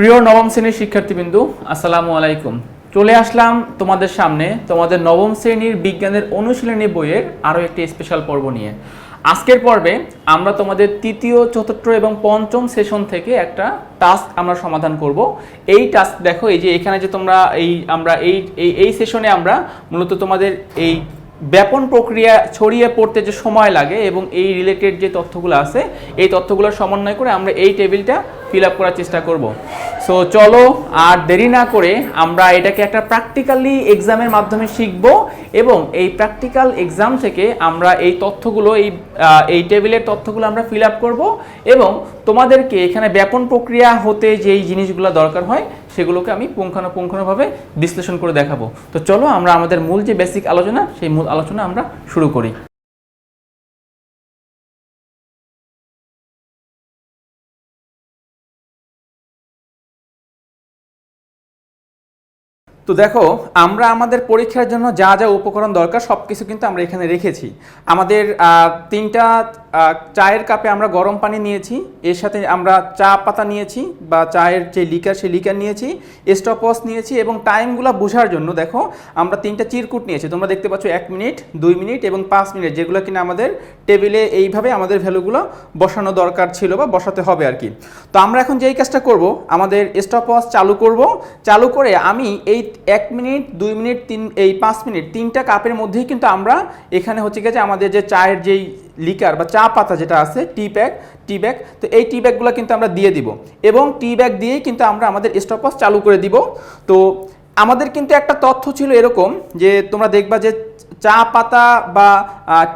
প্রিয় নবম শ্রেণির শিক্ষার্থীবৃন্দু, আসসালামু আলাইকুম। চলে আসলাম তোমাদের সামনে তোমাদের নবম শ্রেণির বিজ্ঞানের অনুশীলনী বইয়ের আরও একটি স্পেশাল পর্ব নিয়ে। আজকের পর্বে আমরা তোমাদের তৃতীয়, চতুর্থ এবং পঞ্চম সেশন থেকে একটা টাস্ক আমরা সমাধান করব। এই টাস্ক দেখো, এই যে এখানে যে তোমরা এই আমরা এই এই সেশনে আমরা মূলত তোমাদের এই ব্যাপন প্রক্রিয়া ছড়িয়ে পড়তে যে সময় লাগে এবং এই রিলেটেড যে তথ্যগুলো আছে, এই তথ্যগুলো সমন্বয় করে আমরা এই টেবিলটা ফিল আপ করার চেষ্টা করব। সো চলো আর দেরি না করে আমরা এটাকে একটা প্র্যাকটিক্যালি এক্সামের মাধ্যমে শিখব এবং এই প্র্যাকটিক্যাল এক্সাম থেকে আমরা এই তথ্যগুলো, এই এই টেবিলের তথ্যগুলো আমরা ফিল আপ করব এবং তোমাদেরকে এখানে ব্যাপন প্রক্রিয়া হতে যেই জিনিসগুলো দরকার হয় সেগুলোকে আমি পুঙ্খানুপুঙ্খানুভাবে বিশ্লেষণ করে দেখাবো। তো চলো আমরা আমাদের মূল যে বেসিক আলোচনা, সেই মূল আলোচনা আমরা শুরু করি। তো দেখো, আমরা আমাদের পরীক্ষার জন্য যা যা উপকরণ দরকার সব কিছু কিন্তু আমরা এখানে রেখেছি। আমাদের তিনটা চায়ের কাপে আমরা গরম পানি নিয়েছি, এর সাথে আমরা চা পাতা নিয়েছি বা চায়ের যে লিকার, সেই লিকার নিয়েছি স্টপস নিয়েছি এবং টাইমগুলো বোঝার জন্য দেখো, আমরা তিনটা চিরকুট নিয়েছি। তোমরা দেখতে পাচ্ছ এক মিনিট, দুই মিনিট এবং পাঁচ মিনিট, যেগুলো কিনা আমাদের টেবিলে এইভাবে আমাদের ভ্যালুগুলো বসানো দরকার ছিল বা বসাতে হবে আর কি। তো আমরা এখন যেই কাজটা করব, আমাদের স্টপওয়াচ চালু করব। চালু করে আমি এই এক মিনিট, দুই মিনিট, তিন, এই পাঁচ মিনিট, তিনটা কাপের মধ্যেই কিন্তু আমরা এখানে হচ্ছে গেছে আমাদের যে চায়ের যেই লিকার বা চা পাতা যেটা আছে টি ব্যাগ টি ব্যাগ তো এই টি ব্যাগগুলো কিন্তু আমরা দিয়ে দিব। এবং টি ব্যাগ দিয়েই কিন্তু আমরা আমাদের স্টপওয়াচ চালু করে দিব। তো আমাদের কিন্তু একটা তথ্য ছিল এরকম যে তোমরা দেখবা যে চা পাতা বা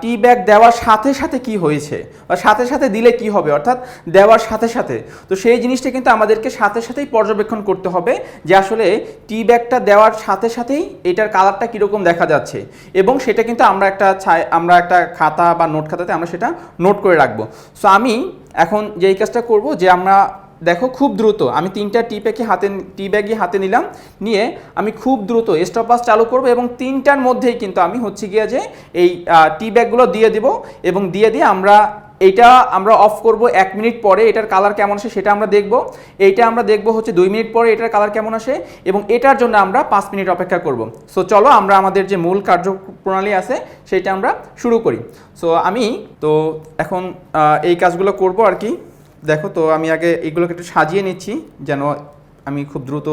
টি ব্যাগ দেওয়ার সাথে সাথে কি হয়েছে? বা সাথে সাথে দিলে কি হবে? অর্থাৎ দেওয়ার সাথে সাথে। তো সেই জিনিসটা কিন্তু আমাদেরকে সাথে সাথেই পর্যবেক্ষণ করতে হবে যে আসলে টি ব্যাগটা দেওয়ার সাথে সাথেই এটার কালারটা কীরকম দেখা যাচ্ছে। এবং সেটা কিন্তু আমরা একটা আমরা একটা খাতা বা নোট খাতাতে আমরা সেটা নোট করে রাখব। সো আমি এখন যেই কাজটা করব যে আমরা দেখো, খুব দ্রুত। আমি তিনটা টি ব্যাগে হাতে টি ব্যাগই হাতে নিলাম, নিয়ে আমি খুব দ্রুত স্টপাস চালু করব এবং তিনটার মধ্যেই কিন্তু আমি হচ্ছে গিয়ে যে এই টি ব্যাগগুলো দিয়ে দিব এবং দিয়ে দিয়ে আমরা এইটা আমরা অফ করব এক মিনিট পরে, এটার কালার কেমন আসে সেটা আমরা দেখব। এইটা আমরা দেখব হচ্ছে দুই মিনিট পরে, এটার কালার কেমন আসে এবং এটার জন্য আমরা পাঁচ মিনিট অপেক্ষা করব। সো চলো আমরা আমাদের যে মূল কার্যপ্রণালী আছে, সেটা আমরা শুরু করি। সো আমি তো এখন এই কাজগুলো করব আর কি। দেখো তো, আমি আগে এগুলোকে একটু সাজিয়ে নিচ্ছি যেন আমি খুব দ্রুত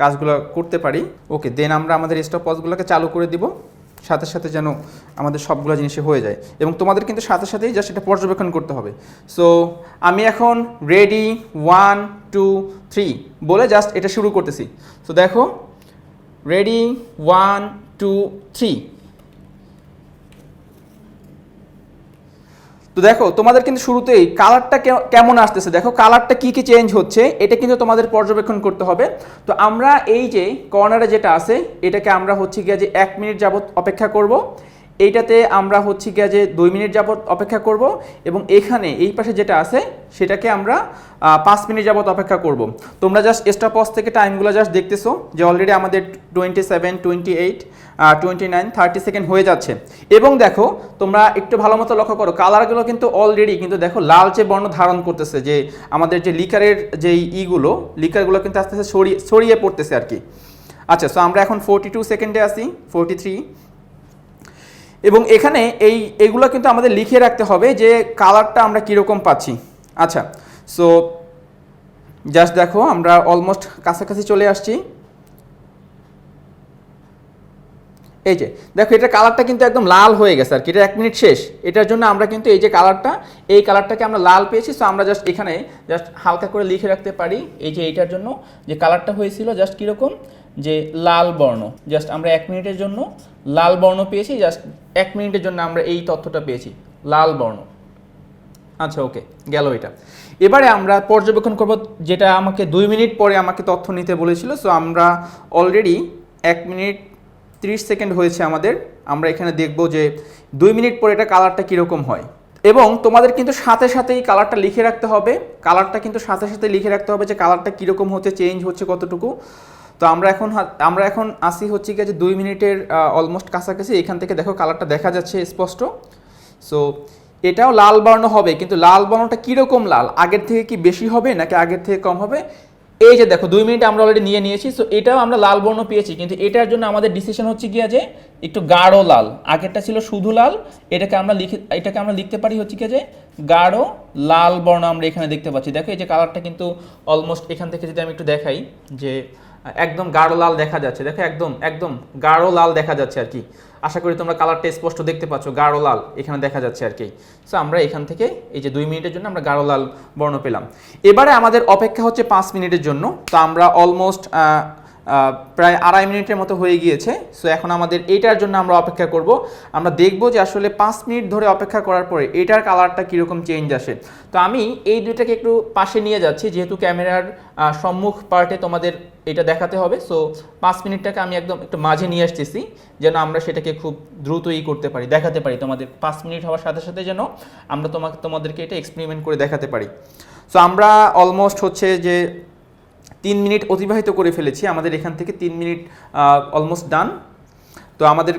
কাজগুলো করতে পারি। ওকে, দেন আমরা আমাদের স্টপ পজগুলোকে চালু করে দিব। সাথে সাথে যেন আমাদের সবগুলো জিনিসে হয়ে যায়। এবং তোমাদের কিন্তু সাথে সাথেই জাস্ট এটা পর্যবেক্ষণ করতে হবে। সো আমি এখন রেডি ওয়ান টু থ্রি বলে জাস্ট এটা শুরু করতেছি। সো দেখো রেডি ওয়ান টু থ্রি তো দেখো, তোমাদের কিন্তু শুরুতেই কালারটা কেমন আসতেছে? দেখো কালারটা কি কি চেঞ্জ হচ্ছে, এটা কিন্তু তোমাদের পর্যবেক্ষণ করতে হবে। তো আমরা এই যে কর্নারে যেটা আছে, এটাকে আমরা হচ্ছে গিয়ে যে এক মিনিট যাবত অপেক্ষা করব। এইটাতে আমরা হচ্ছে গিয়ে যে দুই মিনিট যাবত অপেক্ষা করব এবং এখানে এই পাশে যেটা আছে, সেটাকে আমরা পাঁচ মিনিট যাবত অপেক্ষা করব। তোমরা জাস্ট স্টপস থেকে টাইমগুলো জাস্ট দেখতেছো যে অলরেডি আমাদের twenty seven twenty eight twenty nine thirty second হয়ে যাচ্ছে। এবং দেখো, তোমরা একটু ভালো মতো লক্ষ্য করো কালারগুলো কিন্তু অলরেডি কিন্তু দেখো লালচে বর্ণ ধারণ করতেছে, যে আমাদের যে লিকারের যেই ইগুলো, লিকারগুলো কিন্তু আস্তে আস্তে ছড়িয়ে ছড়িয়ে পড়তেছে আর কি। আচ্ছা সো আমরা এখন ফোরটি টু সেকেন্ডে আসি ফোরটি থ্রি এবং এখানে এই, এগুলো কিন্তু আমাদের লিখে রাখতে হবে যে কালারটা আমরা কীরকম পাচ্ছি। আচ্ছা সো জাস্ট দেখো, আমরা অলমোস্ট কাছাকাছি চলে আসছি। এই যে, দেখো, এটা কালারটা কিন্তু একদম লাল হয়ে গেছে আর কি, এটা এক মিনিট শেষ। এটার জন্য আমরা কিন্তু এই যে কালারটা এই কালারটাকে আমরা লাল পেয়েছি সো আমরা জাস্ট এখানে জাস্ট হালকা করে লিখে রাখতে পারি। এই যে, এইটার জন্য যে কালারটা হয়েছিল জাস্ট কীরকম যে লাল বর্ণ জাস্ট আমরা এক মিনিটের জন্য লাল বর্ণ পেয়েছি জাস্ট এক মিনিটের জন্য আমরা এই তথ্যটা পেয়েছি, লাল বর্ণ। আচ্ছা ওকে গেল এটা। এবারে আমরা পর্যবেক্ষণ করব, যেটা আমাকে দুই মিনিট পরে আমাকে তথ্য নিতে বলেছিল সো আমরা অলরেডি এক মিনিট তিরিশ সেকেন্ড হয়েছে আমাদের, আমরা এখানে দেখব যে দুই মিনিট পরে এটা কালারটা কীরকম হয়। এবং তোমাদের কিন্তু সাথে সাথেই কালারটা লিখে রাখতে হবে কালারটা কিন্তু সাথে সাথে লিখে রাখতে হবে যে কালারটা কীরকম হচ্ছে চেঞ্জ হচ্ছে কতটুকু। তো আমরা এখন আমরা এখন আসি হচ্ছে কি যে দুই মিনিটের অলমোস্ট কাছাকাছি। এখান থেকে দেখো কালারটা দেখা যাচ্ছে স্পষ্ট। সো এটাও লাল বর্ণ হবে, কিন্তু লাল বর্ণটা কীরকম লাল? আগের থেকে কি বেশি হবে নাকি আগের থেকে কম হবে? এই যে দেখো, দুই মিনিট আমরা অলরেডি নিয়ে নিয়েছি। সো এটাও আমরা লাল বর্ণ পেয়েছি, কিন্তু এটার জন্য আমাদের ডিসিশন হচ্ছে কি যে একটু গাঢ় লাল। আগেরটা ছিল শুধু লাল। এটাকে আমরা লিখে, এটাকে আমরা লিখতে পারি হচ্ছে কি যে গাঢ় লাল বর্ণ আমরা এখানে দেখতে পাচ্ছি। দেখো এই যে কালারটা কিন্তু অলমোস্ট এখান থেকে যদি আমি একটু দেখাই যে একদম গাঢ় লাল দেখা যাচ্ছে, দেখো একদম একদম গাঢ় লাল দেখা যাচ্ছে আর কি। আশা করি তোমরা কালারটা স্পষ্ট দেখতে পাচ্ছ, গাঢ় লাল এখানে দেখা যাচ্ছে আর কি। সো আমরা এখান থেকে এই যে দুই মিনিটের জন্য আমরা গাঢ় লাল বর্ণ পেলাম। এবারে আমাদের অপেক্ষা হচ্ছে পাঁচ মিনিটের জন্য। তো আমরা অলমোস্ট প্রায় আড়াই মিনিটের মতো হয়ে গিয়েছে। সো এখন আমাদের এইটার জন্য আমরা অপেক্ষা করব। আমরা দেখব যে আসলে পাঁচ মিনিট ধরে অপেক্ষা করার পরে এটার কালারটা কীরকম চেঞ্জ আসে। তো আমি এই দুইটাকে একটু পাশে নিয়ে যাচ্ছি, যেহেতু ক্যামেরার সম্মুখ পার্টে তোমাদের এটা দেখাতে হবে। সো পাঁচ মিনিটটাকে আমি একদম একটু মাঝে নিয়ে আসতেছি, যেন আমরা সেটাকে খুব দ্রুতই করতে পারি, দেখাতে পারি। তোমাদের পাঁচ মিনিট হওয়ার সাথে সাথে যেন আমরা তোমাকে, তোমাদেরকে এটা এক্সপেরিমেন্ট করে দেখাতে পারি। সো আমরা অলমোস্ট হচ্ছে যে তিন মিনিট অতিবাহিত করে ফেলেছি। আমাদের এখান থেকে তিন মিনিট অলমোস্ট ডান তো আমাদের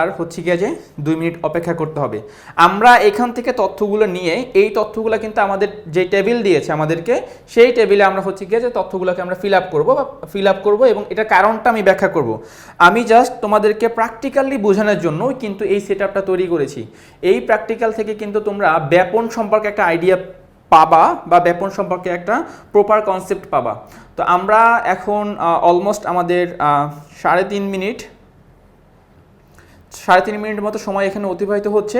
আর হচ্ছে গিয়ে যে দুই মিনিট অপেক্ষা করতে হবে। আমরা এখান থেকে তথ্যগুলো নিয়ে, এই তথ্যগুলো কিন্তু আমাদের যে টেবিল দিয়েছে আমাদেরকে, সেই টেবিলে আমরা হচ্ছে গিয়ে যে তথ্যগুলোকে আমরা ফিল আপ করব বা ফিল আপ করব এবং এটার কারণটা আমি ব্যাখ্যা করব। আমি জাস্ট তোমাদেরকে প্র্যাকটিক্যালি বোঝানোর জন্য কিন্তু এই সেট আপটা তৈরি করেছি। এই প্র্যাকটিক্যাল থেকে কিন্তু তোমরা ব্যাপন সম্পর্কে একটা আইডিয়া পাবা বা ব্যাপন সম্পর্কে একটা প্রপার কনসেপ্ট পাবা। তো আমরা এখন অলমোস্ট আমাদের সাড়ে তিন মিনিট সাড়ে তিন মিনিট মতো সময় এখানে অতিবাহিত হচ্ছে।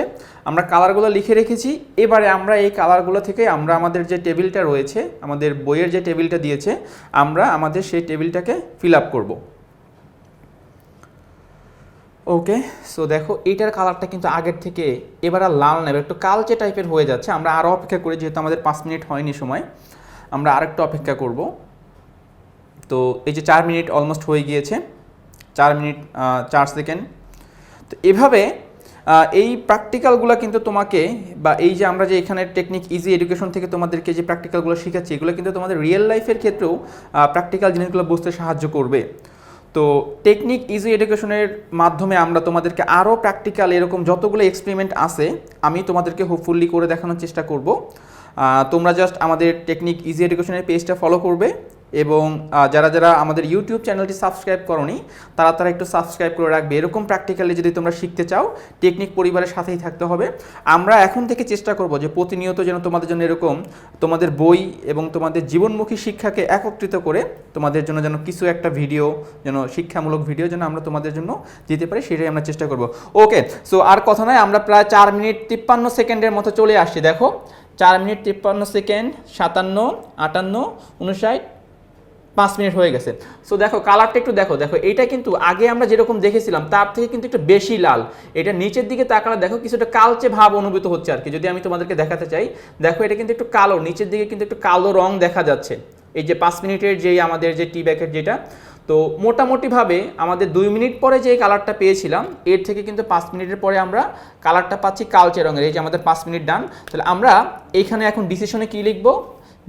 আমরা কালারগুলো লিখে রেখেছি। এবারে আমরা এই কালারগুলো থেকে আমরা আমাদের যে টেবিলটা রয়েছে, আমাদের বইয়ের যে টেবিলটা দিয়েছে, আমরা আমাদের সেই টেবিলটাকে ফিল আপ করব। ওকে সো দেখো, এইটার কালারটা কিন্তু আগের থেকে এবার আর লাল নেবে একটু কালচে টাইপের হয়ে যাচ্ছে। আমরা আরও অপেক্ষা করি, যেহেতু আমাদের পাঁচ মিনিট হয়নি সময়। আমরা আরেকটু অপেক্ষা করব। তো এই যে চার মিনিট অলমোস্ট হয়ে গিয়েছে। চার মিনিট চার সেকেন্ড তো এভাবে এই প্র্যাকটিক্যালগুলো কিন্তু তোমাকে বা এই যে আমরা যে এখানে টেকনিক ইজি এডুকেশন থেকে তোমাদেরকে যে প্র্যাকটিক্যালগুলো শেখাচ্ছি, এগুলো কিন্তু তোমাদের রিয়েল লাইফের ক্ষেত্রেও প্র্যাকটিক্যাল জিনিসগুলো বুঝতে সাহায্য করবে। তো টেকনিক ইজি এডুকেশনের মাধ্যমে আমরা তোমাদেরকে আরও প্র্যাকটিক্যাল এরকম যতগুলো এক্সপেরিমেন্ট আছে, আমি তোমাদেরকে হোপফুলি করে দেখানোর চেষ্টা করব। তোমরা জাস্ট আমাদের টেকনিক ইজি এডুকেশনের পেজটা ফলো করবে। এবং যারা যারা আমাদের ইউটিউব চ্যানেলটি সাবস্ক্রাইব করনি, তারা তারা একটু সাবস্ক্রাইব করে রাখবে। এরকম প্র্যাকটিক্যালি যদি তোমরা শিখতে চাও টেকনিক পরিবারের সাথেই থাকতে হবে। আমরা এখন থেকে চেষ্টা করব যে প্রতিনিয়ত যেন তোমাদের জন্য এরকম, তোমাদের বই এবং তোমাদের জীবনমুখী শিক্ষাকে একত্রিত করে তোমাদের জন্য যেন কিছু একটা ভিডিও যেন শিক্ষামূলক ভিডিও যেন আমরা তোমাদের জন্য দিতে পারি, সেটাই আমরা চেষ্টা করব। ওকে সো আর কথা নয় আমরা প্রায় চার মিনিট তিপ্পান্ন সেকেন্ডের মতো চলে আসছি। দেখো, চার মিনিট তিপ্পান্ন সেকেন্ড, সাতান্ন, আটান্ন উনষাট পাঁচ মিনিট হয়ে গেছে। সো দেখো কালারটা একটু দেখো। দেখো, এটা কিন্তু আগে আমরা যেরকম দেখেছিলাম, তার থেকে কিন্তু একটু বেশি লাল। এটা নিচের দিকে তাকালে দেখো, কিছুটা কালচে ভাব অনুভূত হচ্ছে আর কি। যদি আমি তোমাদেরকে দেখাতে চাই, দেখো, এটা কিন্তু একটু কালো। নিচের দিকে কিন্তু একটু কালো রং দেখা যাচ্ছে। এই যে পাঁচ মিনিটের যেই আমাদের যে টি ব্যাগের যেটা, তো মোটামুটিভাবে আমাদের দুই মিনিট পরে যে কালারটা পেয়েছিলাম, এর থেকে কিন্তু পাঁচ মিনিটের পরে আমরা কালারটা পাচ্ছি কালচে রঙের। এই যে আমাদের পাঁচ মিনিট ডান তাহলে আমরা এইখানে এখন ডিসিশনে কী লিখব?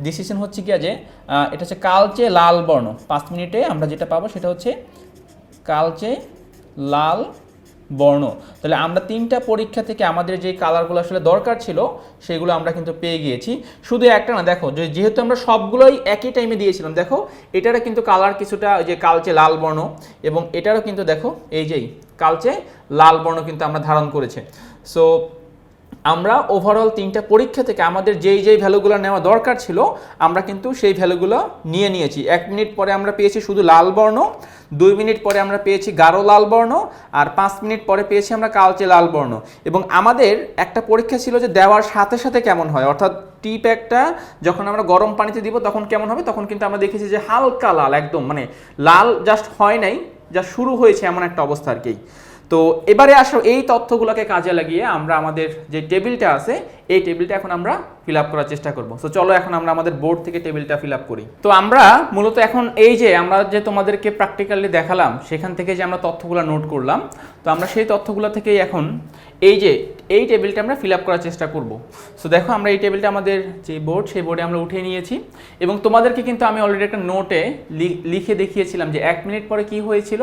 ডিসিশন হচ্ছে কি যে এটা হচ্ছে কালচে লাল বর্ণ। পাঁচ মিনিটে আমরা যেটা পাবো সেটা হচ্ছে কালচে লাল বর্ণ। তাহলে আমরা তিনটা পরীক্ষা থেকে আমাদের যে কালারগুলো আসলে দরকার ছিল, সেগুলো আমরা কিন্তু পেয়ে গিয়েছি। শুধু একটা না, দেখো যেহেতু আমরা সবগুলোই একই টাইমে দিয়েছিলাম, দেখো, এটারও কিন্তু কালার কিছুটা ওই যে কালচে লাল বর্ণ এবং এটারও কিন্তু দেখো, এই যেই কালচে লাল বর্ণ কিন্তু আমরা ধারণ করেছে। সো আমরা ওভারঅল তিনটা পরীক্ষা থেকে আমাদের যেই যেই ভ্যালুগুলো নেওয়া দরকার ছিল, আমরা কিন্তু সেই ভ্যালুগুলো নিয়ে নিয়েছি। এক মিনিট পরে আমরা পেয়েছি শুধু লাল বর্ণ, দুই মিনিট পরে আমরা পেয়েছি গাঢ় লাল বর্ণ, আর পাঁচ মিনিট পরে পেয়েছি আমরা কালচে লাল বর্ণ। এবং আমাদের একটা পরীক্ষা ছিল যে দেওয়ার সাথে সাথে কেমন হয়, অর্থাৎ টি প্যাকটা যখন আমরা গরম পানিতে দিব তখন কেমন হবে? তখন কিন্তু আমরা দেখেছি যে হালকা লাল, একদম মানে লাল জাস্ট হয় নাই যা শুরু হয়েছে এমন একটা অবস্থা আর কি তো এবারে আসো, এই তথ্যগুলোকে কাজে লাগিয়ে আমরা আমাদের যে টেবিলটা আছে, এই টেবিলটা এখন আমরা ফিল আপ করার চেষ্টা করব। তো চলো এখন আমরা আমাদের বোর্ড থেকে টেবিলটা ফিল আপ করি। তো আমরা মূলত এখন এই যে, আমরা যে তোমাদেরকে প্র্যাকটিক্যালি দেখালাম, সেখান থেকে যে আমরা তথ্যগুলো নোট করলাম, তো আমরা সেই তথ্যগুলো থেকেই এখন এই যে, এই টেবিলটা আমরা ফিল আপ করার চেষ্টা করব। সো দেখো আমরা এই টেবিলটা আমাদের যে বোর্ড সেই বোর্ডে আমরা উঠিয়ে নিয়েছি। এবং তোমাদেরকে কিন্তু আমি অলরেডি একটা নোটে লিখে দেখিয়েছিলাম যে এক মিনিট পরে কি হয়েছিল?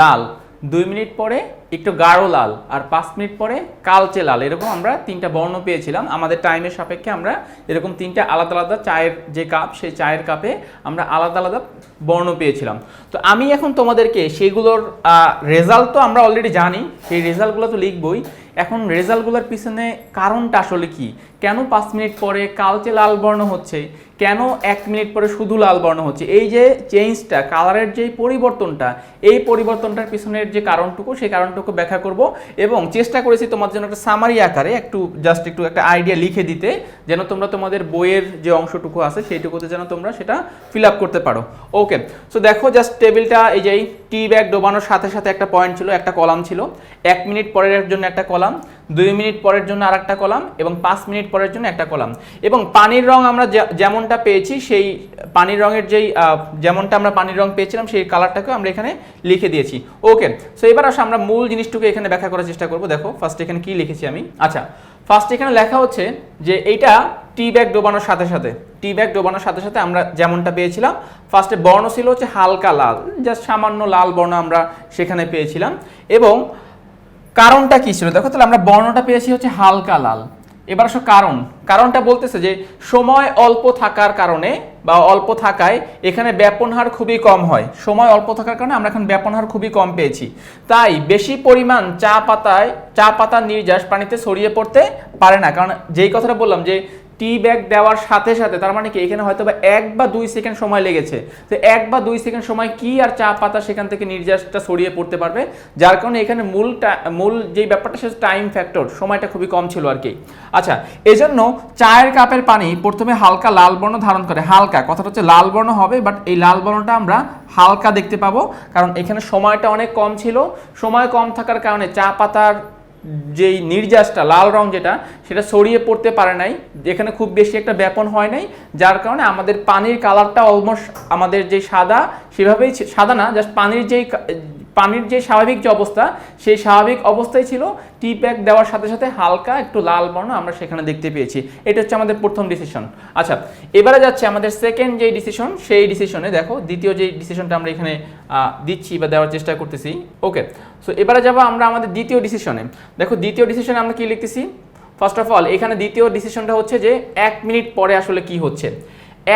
লাল। দুই মিনিট পরে একটু গাঢ় লাল আর পাঁচ মিনিট পরে কালচে লাল। এরকম আমরা তিনটা বর্ণ পেয়েছিলাম। আমাদের টাইমের সাপেক্ষে আমরা এরকম তিনটা আলাদা আলাদা চায়ের যে কাপ, সেই চায়ের কাপে আমরা আলাদা আলাদা বর্ণ পেয়েছিলাম। তো আমি এখন তোমাদেরকে সেগুলোর রেজাল্ট তো আমরা অলরেডি জানি। সেই রেজাল্টগুলো তো লিখবই। এখন রেজাল্টগুলোর পিছনে কারণটা আসলে কি? কেন পাঁচ মিনিট পরে কালচে লাল বর্ণ হচ্ছে, কেন এক মিনিট পরে শুধু লাল বর্ণ হচ্ছে? এই যে চেঞ্জটা কালারের যে পরিবর্তনটা, এই পরিবর্তনটার পিছনের যে কারণটুকু, সেই কারণটুকু ব্যাখ্যা করব এবং চেষ্টা করেছি তোমার জন্য একটা সামারি আকারে একটু জাস্ট একটু একটা আইডিয়া লিখে দিতে, যেন তোমরা তোমাদের বইয়ের যে অংশটুকু আছে, সেইটুকুতে যেন তোমরা সেটা ফিল আপ করতে পারো। ওকে সো দেখো জাস্ট টেবিলটা এই যে টি ব্যাগ ডোবানোর সাথে সাথে একটা পয়েন্ট ছিল, একটা কলাম ছিল। এক মিনিট পরের জন্য একটা কলাম দুই মিনিট পরের জন্য আর একটা কলাম এবং পাঁচ মিনিট পরের জন্য একটা কলাম। এবং পানির রং আমরা যেমনটা পেয়েছি, সেই পানির রঙের যেই যেমনটা আমরা পানির রং পেয়েছিলাম, সেই কালারটাকে আমরা এখানে লিখে দিয়েছি। ওকে সো এবার আসলে আমরা মূল জিনিসটুকু এখানে ব্যাখ্যা করার চেষ্টা করব। দেখো ফার্স্ট এখানে কি লিখেছি আমি? আচ্ছা ফার্স্ট এখানে লেখা হচ্ছে যে এইটা টি ব্যাগ ডোবানোর সাথে সাথে টি ব্যাগ ডোবানোর সাথে সাথে আমরা যেমনটা পেয়েছিলাম ফার্স্টে বর্ণ ছিল হচ্ছে হালকা লাল জাস্ট সামান্য লাল বর্ণ আমরা সেখানে পেয়েছিলাম। এবং কারণটা কি ছিল? দেখো তাহলে আমরা বর্ণটা পেয়েছি হচ্ছে হালকা লাল। এবার আসো কারণ। কারণটা বলতেছে যে সময় অল্প থাকার কারণে বা অল্প থাকায় এখানে ব্যাপন হার খুবই কম হয়। সময় অল্প থাকার কারণে আমরা এখন ব্যাপন হার খুবই কম পেয়েছি। তাই বেশি পরিমাণ চা পাতায়, চা পাতার নির্যাস পানিতে ছড়িয়ে পড়তে পারে না। কারণ যেই কথাটা বললাম যে টি ব্যাগ দেওয়ার সাথে সাথে, তার মানে কি, এখানে হয়তো বা এক বা দুই সেকেন্ড সময় লেগেছে। তো এক বা দুই সেকেন্ড সময় কি আর চা পাতা সেখান থেকে নির্যাসটা ছড়িয়ে পড়তে পারবে? যার কারণে এখানে মূল মূল যেই ব্যাপারটা সেটা টাইম ফ্যাক্টর সময়টা খুবই কম ছিল আর কি। আচ্ছা এজন্য চায়ের কাপের পানি প্রথমে হালকা লাল বর্ণ ধারণ করে, হালকা, কথাটা হচ্ছে লাল বর্ণ হবে বাট এই লাল বর্ণটা আমরা হালকা দেখতে পাবো, কারণ এখানে সময়টা অনেক কম ছিল। সময় কম থাকার কারণে চা পাতার যেই নির্যাসটা, লাল রং যেটা, সেটা ছড়িয়ে পড়তে পারে নাই। এখানে খুব বেশি একটা ব্যাপন হয় নাই, যার কারণে আমাদের পানির কালারটা অলমোস্ট আমাদের যে সাদা, সেভাবেই সাদা না জাস্ট পানির যেই পানির যে স্বাভাবিক যে অবস্থা, সেই স্বাভাবিক অবস্থায় ছিল টি প্যাক দেওয়ার সাথে সাথে হালকা একটু লাল বর্ণ আমরা সেখানে দেখতে পেয়েছি। এটা হচ্ছে আমাদের প্রথম ডিসিশন আচ্ছা এবারে যাচ্ছে আমাদের সেকেন্ড যে ডিসিশন সেই ডিসিশনে দেখো, দ্বিতীয় যে ডিসিশনটা আমরা এখানে দিচ্ছি বা দেওয়ার চেষ্টা করতেছি। ওকে সো এবারে যাব আমরা আমাদের দ্বিতীয় ডিসিশনে দেখো, দ্বিতীয় ডিসিশনে আমরা কি লিখতেছি? ফার্স্ট অফ অল এখানে দ্বিতীয় ডিসিশনটা হচ্ছে যে এক মিনিট পরে আসলে কি হচ্ছে?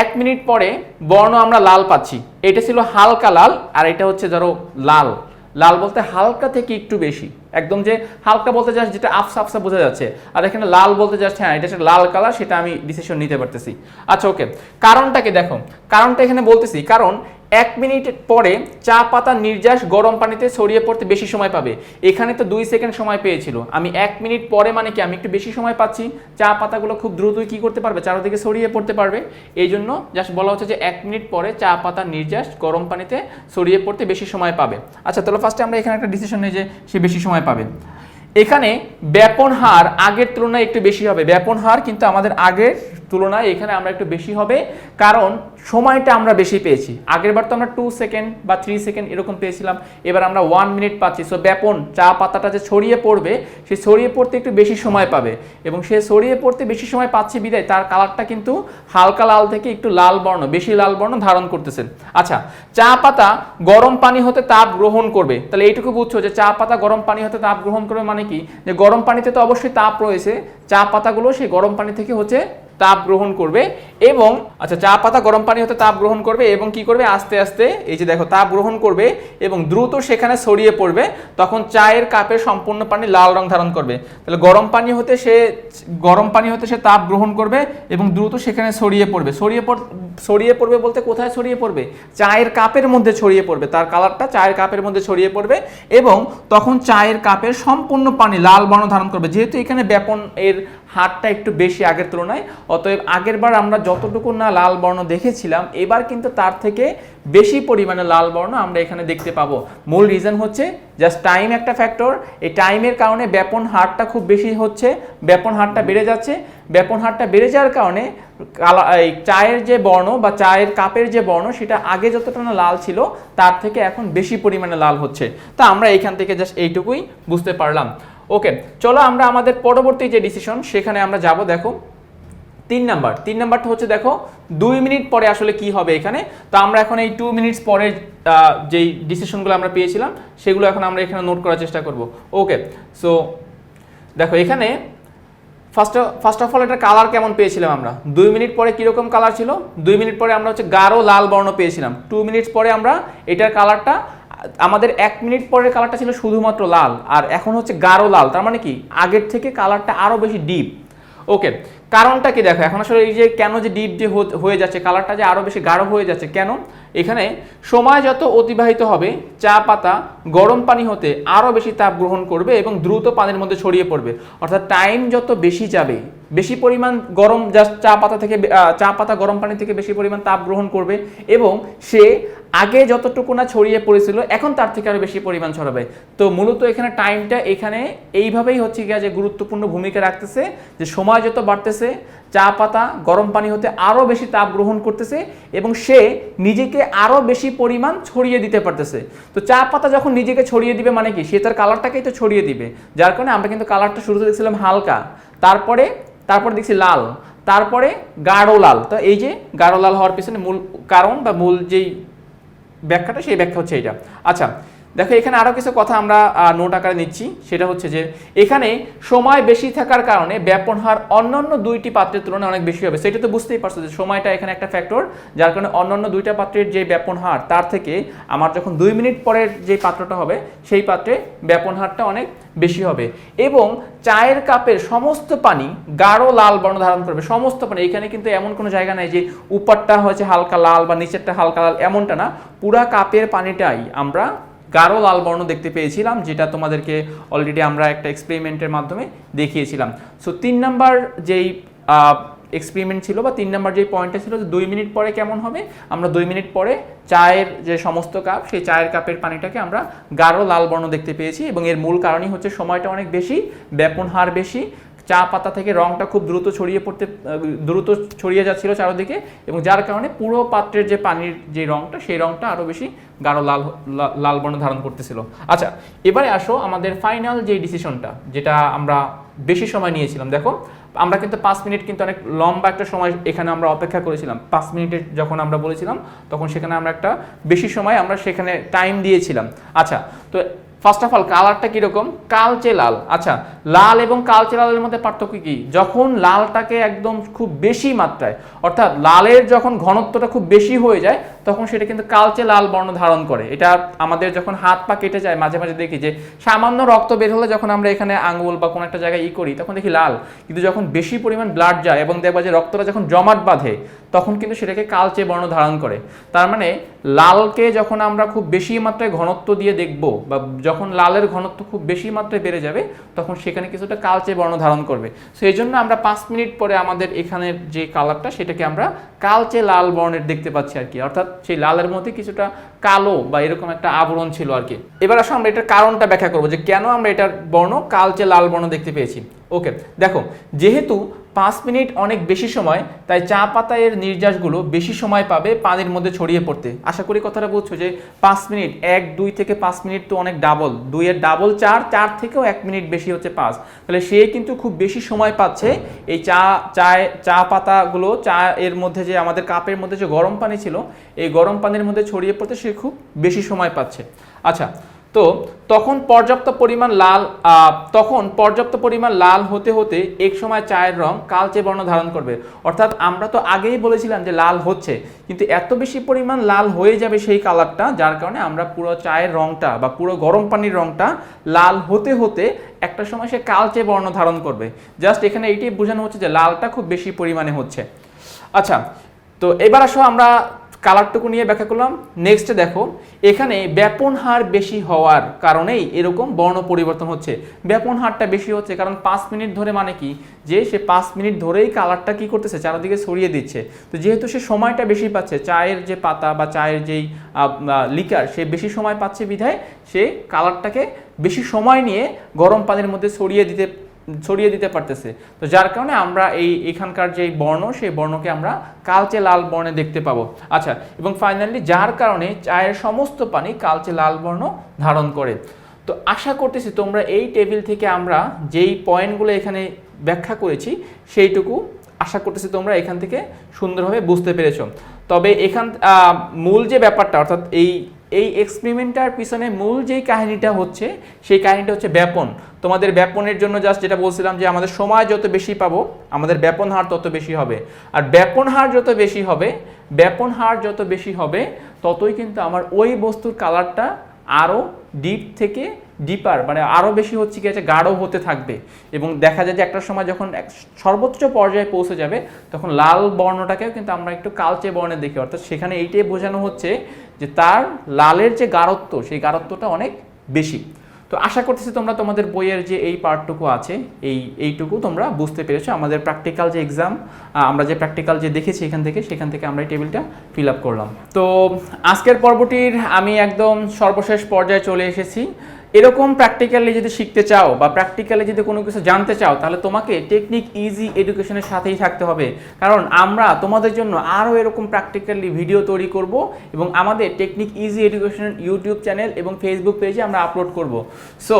এক মিনিট পরে বর্ণ আমরা লাল পাচ্ছি। এটা ছিল হালকা লাল, আর এটা হচ্ছে ধরো লাল। লাল বলতে হালকা থেকে একটু বেশি। একদম যে হালকা বলতে যাচ্ছে যেটা আফসা আফসা বোঝা যাচ্ছে। আর এখানে লাল বলতে যাচ্ছে হ্যাঁ এটা লাল কালার সেটা আমি ডিসিশন নিতে পারতেছি। আচ্ছা ওকে কারণটাকে দেখো। কারণটা এখানে বলতেছি, কারণ এক মিনিট পরে চা পাতার নির্যাস গরম পানিতে ছড়িয়ে পড়তে বেশি সময় পাবে। এখানে তো দুই সেকেন্ড সময় পেয়েছিল। আমি এক মিনিট পরে মানে কি আমি একটু বেশি সময় পাচ্ছি? চা পাতাগুলো খুব দ্রুতই কি করতে পারবে? চারোদিকে ছড়িয়ে পড়তে পারবে। এই জন্য জাস্ট বলা হচ্ছে যে এক মিনিট পরে চা পাতার নির্যাস গরম পানিতে ছড়িয়ে পড়তে বেশি সময় পাবে। আচ্ছা তাহলে ফার্স্টে আমরা এখানে একটা ডিসিশন নিই যে সে বেশি সময় পাবে। এখানে ব্যাপন হার আগের তুলনায় একটু বেশি হবে। ব্যাপন হার কিন্তু আমাদের আগের তুলনায় এখানে আমরা একটু বেশি হবে, কারণ সময়টা আমরা বেশি পেয়েছি। আগের বার তো আমরা টু সেকেন্ড বা থ্রি সেকেন্ড এরকম পেয়েছিলাম, এবার আমরা ওয়ান মিনিট পাচ্ছি। সো ব্যাপন চা পাতাটা যে ছড়িয়ে পড়বে, সে ছড়িয়ে পড়তে একটু বেশি সময় পাবে। এবং সে ছড়িয়ে পড়তে বেশি সময় পাচ্ছে বিদায়, তার কালারটা কিন্তু হালকা লাল থেকে একটু লাল বর্ণ, বেশি লাল বর্ণ ধারণ করতেছে আচ্ছা চা পাতা গরম পানি হতে তাপ গ্রহণ করবে। তাহলে এইটুকু বুঝছ যে চা পাতা গরম পানি হতে তাপ গ্রহণ করবে মানে কি? যে গরম পানিতে তো অবশ্যই তাপ রয়েছে, চা পাতাগুলো সেই গরম পানি থেকে হচ্ছে তাপ গ্রহণ করবে এবং আচ্ছা চা পাতা গরম পানি হতে তাপ গ্রহণ করবে এবং কি করবে? আস্তে আস্তে, এই যে দেখো, তাপ গ্রহণ করবে এবং দ্রুত সেখানে ছড়িয়ে পড়বে, তখন চায়ের কাপে সম্পূর্ণ পানি লাল রং ধারণ করবে। তাহলে গরম পানি হতে সে, গরম পানি হতে সে তাপ গ্রহণ করবে এবং দ্রুত সেখানে ছড়িয়ে পড়বে। ছড়িয়ে ছড়িয়ে পড়বে বলতে কোথায় ছড়িয়ে পড়বে? চায়ের কাপের মধ্যে ছড়িয়ে পড়বে। তার কালারটা চায়ের কাপের মধ্যে ছড়িয়ে পড়বে এবং তখন চায়ের কাপের সম্পূর্ণ পানি লাল বর্ণ ধারণ করবে। যেহেতু এখানে ব্যাপন এর হারটা একটু বেশি আগের তুলনায়। অতএব আগের বার আমরা যতটুকু না লাল বর্ণ দেখেছিলাম, এবার কিন্তু তার থেকে বেশি পরিমাণে লাল বর্ণ আমরা এখানে দেখতে পাবো। মূল রিজন হচ্ছে জাস্ট টাইম একটা ফ্যাক্টর এই টাইমের কারণে ব্যাপন হারটা খুব বেশি হচ্ছে, ব্যাপন হারটা বেড়ে যাচ্ছে। ব্যাপন হারটা বেড়ে যাওয়ার কারণে এই চায়ের যে বর্ণ বা চায়ের কাপের যে বর্ণ, সেটা আগে যতটা না লাল ছিল, তার থেকে এখন বেশি পরিমাণে লাল হচ্ছে। তা আমরা এইখান থেকে জাস্ট এইটুকুই বুঝতে পারলাম। ওকে, চলো আমরা আমাদের পরবর্তী যে ডিসিশন সেখানে আমরা যাব, দেখো। তিন নাম্বার তিন নাম্বারটা হচ্ছে, দেখো, দুই মিনিট পরে আসলে কি হবে এখানে? তো আমরা এখন এই টু মিনিটস পরে যেই ডিসিশনগুলো আমরা পেয়েছিলাম, সেগুলো এখন আমরা এখানে নোট করার চেষ্টা করব। ওকে সো দেখো, এখানে ফার্স্ট ফার্স্ট অফ অল এটা কালার কেমন পেয়েছিলাম আমরা? দুই মিনিট পরে কীরকম কালার ছিল? দুই মিনিট পরে আমরা হচ্ছে গাঢ় লাল বর্ণ পেয়েছিলাম। টু মিনিটস পরে আমরা এটার কালারটা আমাদের এক মিনিট পরের কালারটা ছিল শুধুমাত্র লাল, আর এখন হচ্ছে গাঢ় লাল। তার মানে কি? আগের থেকে কালারটা আরও বেশি ডিপ ওকে কারণটা কি দেখো? এখন আসলে এই যে কেন যে ডিপ যে হয়ে যাচ্ছে কালারটা যে আরও বেশি গাঢ় হয়ে যাচ্ছে, কেন? এখানে সময় যত অতিবাহিত হবে, চা পাতা, গরম পানি হতে আরও বেশি তাপ গ্রহণ করবে এবং দ্রুত পানির মধ্যে ছড়িয়ে পড়বে। অর্থাৎ টাইম যত বেশি যাবে, বেশি পরিমাণ গরম জাস্ট চা পাতা থেকে চা পাতা গরম পানি থেকে বেশি পরিমাণ তাপ গ্রহণ করবে এবং সে আগে যতটুকু না ছড়িয়ে পড়েছিল, এখন তার থেকে আরও বেশি পরিমাণ ছড়াবে। তো মূলত এখানে টাইমটা এখানে এইভাবেই হচ্ছে গিয়া যে গুরুত্বপূর্ণ ভূমিকা রাখতেছে, যে সময় যত বাড়তেছে চা পাতা, গরম পানি হতে আরও বেশি তাপ গ্রহণ করতেছে এবং সে নিজেকে আরও বেশি পরিমাণ ছড়িয়ে দিতে পারতেছে। তো চা পাতা যখন নিজেকে ছড়িয়ে দিবে মানে কি? সে তার কালারটাকেই তো ছড়িয়ে দিবে। যার কারণে আমরা কিন্তু কালারটা শুরুতে দেখছিলাম হালকা, তারপরে তারপরে দেখছি লাল, তারপরে গাঢ় লাল। তো এই যে গাঢ় লাল হওয়ার পিছনে মূল কারণ বা মূল যেই ব্যাখ্যাটা, সেই ব্যাখ্যা হচ্ছে এটা আচ্ছা দেখো, এখানে আরও কিছু কথা আমরা নোট আকারে নিচ্ছি। সেটা হচ্ছে যে, এখানে সময় বেশি থাকার কারণে ব্যাপন হার অন্যান্য দুইটি পাত্রের তুলনায় অনেক বেশি হবে। সেটা তো বুঝতেই পারছ যে, সময়টা এখানে একটা ফ্যাক্টর যার কারণে অন্যান্য দুইটা পাত্রের যে ব্যাপন হার, তার থেকে আমার যখন দুই মিনিট পরের যে পাত্রটা হবে, সেই পাত্রে ব্যাপন হারটা অনেক বেশি হবে। এবং চায়ের কাপের সমস্ত পানি গাঢ় লাল বর্ণ ধারণ করবে। সমস্ত পানি, এখানে কিন্তু এমন কোনো জায়গা নাই যে উপরটা হচ্ছে হালকা লাল বা নিচেরটা হালকা লাল, এমনটা না। পুরা কাপের পানিটাই আমরা গাঢ় লাল বর্ণ দেখতে পেয়েছিলাম, যেটা তোমাদেরকে অলরেডি আমরা একটা এক্সপেরিমেন্টের মাধ্যমে দেখিয়েছিলাম। সো তিন নাম্বার যেই এক্সপেরিমেন্ট ছিল বা তিন নাম্বার যে পয়েন্টটা ছিল যে দুই মিনিট পরে কেমন হবে, আমরা দুই মিনিট পরে চায়ের যে সমস্ত কাপ, সেই চায়ের কাপের পানিটাকে আমরা গাঢ় লাল বর্ণ দেখতে পেয়েছি এবং এর মূল কারণই হচ্ছে সময়টা অনেক বেশি, ব্যাপন হার বেশি চা পাতা থেকে রংটা খুব দ্রুত ছড়িয়ে পড়তে, দ্রুত ছড়িয়ে যাচ্ছিল চারদিকে এবং যার কারণে পুরো পাত্রের যে পানির যে রংটা, সেই রংটা আরও বেশি গাঢ় লাল লাল বর্ণ ধারণ করতেছিল। আচ্ছা এবারে আসো আমাদের ফাইনাল যে ডিসিশনটা যেটা আমরা বেশি সময় নিয়েছিলাম। দেখো, আমরা কিন্তু পাঁচ মিনিট কিন্তু অনেক লম্বা একটা সময় এখানে আমরা অপেক্ষা করেছিলাম। পাঁচ মিনিটের যখন আমরা বলেছিলাম, তখন সেখানে আমরা একটা বেশি সময় আমরা সেখানে টাইম দিয়েছিলাম। আচ্ছা তো ফার্স্ট অফ অল কালারটা কীরকম? কালচে লাল। আচ্ছা লাল এবং কালচে লালের মধ্যে পার্থক্য কি? যখন লালটাকে একদম খুব বেশি মাত্রায়, অর্থাৎ লালের যখন ঘনত্বটা খুব বেশি হয়ে যায় তখন সেটা কিন্তু কালচে লাল বর্ণ ধারণ করে। এটা আমাদের যখন হাত পা কেটে যায়, মাঝে মাঝে দেখি যে, সামান্য রক্ত বের হলে যখন আমরা এখানে আঙুল বা কোনো একটা জায়গায় ই করি, তখন দেখি লাল। কিন্তু যখন বেশি পরিমাণ ব্লাড যায় এবং দেখবা যে রক্তটা যখন জমাট বাঁধে, তখন কিন্তু সেটাকে কালচে বর্ণ ধারণ করে। তার মানে লালকে যখন আমরা খুব বেশি মাত্রায় ঘনত্ব দিয়ে দেখব বা যখন লালের ঘনত্ব খুব বেশি মাত্রায় বেড়ে যাবে, তখন সেখানে কিছুটা কালচে বর্ণ ধারণ করবে। সেই জন্য আমরা পাঁচ মিনিট পরে আমাদের এখানের যে কালারটা সেটাকে আমরা কালচে লাল বর্ণের দেখতে পাচ্ছি আর কি। অর্থাৎ সেই লালের মধ্যে কিছুটা কালো বা এরকম একটা আবরণ ছিল আর কি। এবার আসো আমরা এটার কারণটা ব্যাখ্যা করব যে কেন আমরা এটার বর্ণ কালচে লাল বর্ণ দেখতে পেয়েছি। ওকে, দেখো, যেহেতু পাঁচ মিনিট অনেক বেশি সময়, তাই চা পাতা এর নির্যাসগুলো বেশি সময় পাবে পানির মধ্যে ছড়িয়ে পড়তে। আশা করি কথাটা বুঝছ যে পাঁচ মিনিট, এক, দুই থেকে পাঁচ মিনিট তো অনেক ডাবল দুইয়ের ডাবল চার চার থেকেও এক মিনিট বেশি হচ্ছে পাঁচ। তাহলে সে কিন্তু খুব বেশি সময় পাচ্ছে এই চা, চায়, চা পাতাগুলো চা এর মধ্যে যে আমাদের কাপের মধ্যে যে গরম পানি ছিল, এই গরম পানির মধ্যে ছড়িয়ে পড়তে সে খুব বেশি সময় পাচ্ছে। আচ্ছা তো তখন পর্যাপ্ত পরিমাণ লাল তখন পর্যাপ্ত পরিমাণ লাল হতে হতে এক সময় চায়ের রং কালচে বর্ণ ধারণ করবে। অর্থাৎ আমরা তো আগেই বলেছিলাম যে লাল হচ্ছে, কিন্তু এত বেশি পরিমাণ লাল হয়ে যাবে সেই কালারটা, যার কারণে আমরা পুরো চায়ের রংটা বা পুরো গরম পানির রংটা লাল হতে হতে একটা সময় সে কালচে বর্ণ ধারণ করবে। জাস্ট এখানে এইটাই বোঝানো হচ্ছে যে লালটা খুব বেশি পরিমাণে হচ্ছে। আচ্ছা তো এবার আসো আমরা কালারটুকু নিয়ে ব্যাখ্যা করলাম। নেক্সটে দেখো, এখানে ব্যাপন হার বেশি হওয়ার কারণেই এরকম বর্ণ পরিবর্তন হচ্ছে। ব্যাপন হারটা বেশি হচ্ছে কারণ পাঁচ মিনিট ধরে মানে কি? যে সে পাঁচ মিনিট ধরেই কালারটা কি করতেছে, চারিদিকে ছড়িয়ে দিচ্ছে। তো যেহেতু সে সময়টা বেশি পাচ্ছে, চায়ের যে পাতা বা চায়ের যেই লিকার সে বেশি সময় পাচ্ছে বিধায় সে কালারটাকে বেশি সময় নিয়ে গরম পানির মধ্যে ছড়িয়ে দিতে ছড়িয়ে দিতে পারতেছে। তো যার কারণে আমরা এই এখানকার যে বর্ণ, সেই বর্ণকে আমরা কালচে লাল বর্ণে দেখতে পাবো। আচ্ছা এবং ফাইনালি যার কারণে চায়ের সমস্ত পানি কালচে লাল বর্ণ ধারণ করে। তো আশা করতেছি তোমরা এই টেবিল থেকে আমরা যেই পয়েন্টগুলো এখানে ব্যাখ্যা করেছি, সেইটুকু আশা করতেছি তোমরা এখান থেকে সুন্দরভাবে বুঝতে পেরেছ। তবে এখান মূল যে ব্যাপারটা, অর্থাৎ এই এই এক্সপেরিমেন্টটার পিছনে মূল যেই কাহিনীটা হচ্ছে, সেই কাহিনীটা হচ্ছে ব্যাপন। তোমাদের ব্যাপনের জন্য জাস্ট যেটা বলছিলাম যে আমাদের সময় যত বেশি পাবো, আমাদের ব্যাপন হার তত বেশি হবে। আর ব্যাপন হার যত বেশি হবে, ব্যাপন হার যত বেশি হবে, ততই কিন্তু আমার ওই বস্তুর কালারটা আরও ডিপ থেকে ডিপার মানে আরও বেশি হচ্ছে কি আছে গাঢ় হতে থাকবে। এবং দেখা যায় যে একটা সময় যখন সর্বোচ্চ পর্যায়ে পৌঁছে যাবে, তখন লাল বর্ণটাকেও কিন্তু আমরা একটু কালচে বর্ণে দেখি। অর্থাৎ সেখানে এইটাই বোঝানো হচ্ছে যে তার লালের যে গাঢ়ত্ব, সেই গাঢ়ত্বটা অনেক বেশি। তো আশা করতেছি তোমরা তোমাদের বইয়ের যে এই পার্টটুকু আছে, এই, এইটুকু তোমরা বুঝতে পেরেছ। আমাদের প্র্যাকটিক্যাল যে এক্সাম আমরা যে প্র্যাকটিক্যাল যে দেখেছি এখান থেকে, সেখান থেকে আমরা এই টেবিলটা ফিল আপ করলাম। তো আজকের পর্বটির আমি একদম সর্বশেষ পর্যায়ে চলে এসেছি। এরকম প্র্যাকটিক্যালি যদি শিখতে চাও বা প্র্যাকটিক্যালি যদি কোনো কিছু জানতে চাও, তাহলে তোমাকে টেকনিক ইজি এডুকেশনের সাথেই থাকতে হবে। কারণ আমরা তোমাদের জন্য আরও এরকম প্র্যাকটিক্যালি ভিডিও তৈরি করব এবং আমাদের Technique Easy Education YouTube channel এবং ফেসবুক পেজে আমরা আপলোড করব। সো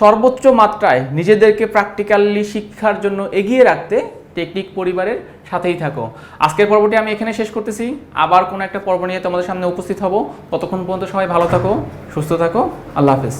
সর্বোচ্চ মাত্রায় নিজেদেরকে প্র্যাকটিক্যালি শিক্ষার জন্য এগিয়ে রাখতে টেকনিক পরিবারের সাথেই থাকো। আজকের পর্বটি আমি এখানে শেষ করতেছি। আবার কোনো একটা পর্ব নিয়ে তোমাদের সামনে উপস্থিত হব। ততক্ষণ পর্যন্ত সবাই ভালো থাকো, সুস্থ থাকো। আল্লাহ হাফেজ।